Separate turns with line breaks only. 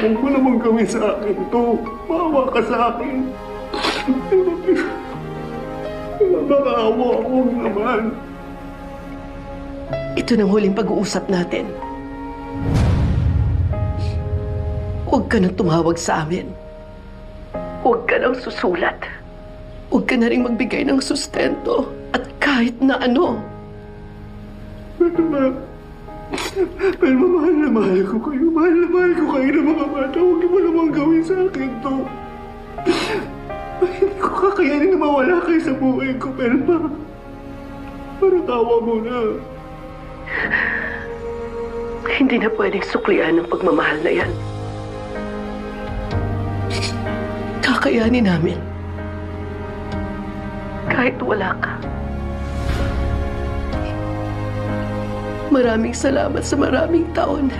Huwag mo naman gawin sa akin to. Mawa ka sa akin. Nakaawa ako naman.
Ito nang huling pag-uusap natin. Huwag ka nang tumawag sa amin. Huwag ka nang susulat. Huwag ka na rin magbigay ng sustento at kahit na ano.
Pero ma, pero ma, mahal na mahal ko kayo. Mahal na mahal ko kayo ng mga bata. Huwag mo naman gawin sa akin to. Hindi ko kakayanin na mawala kayo sa buhay ko, pero ma, parang tawa mo na.
Hindi na pwedeng suklian ang pagmamahal na yan. Kakayanin namin. Kahit wala ka. Maraming salamat sa maraming taon.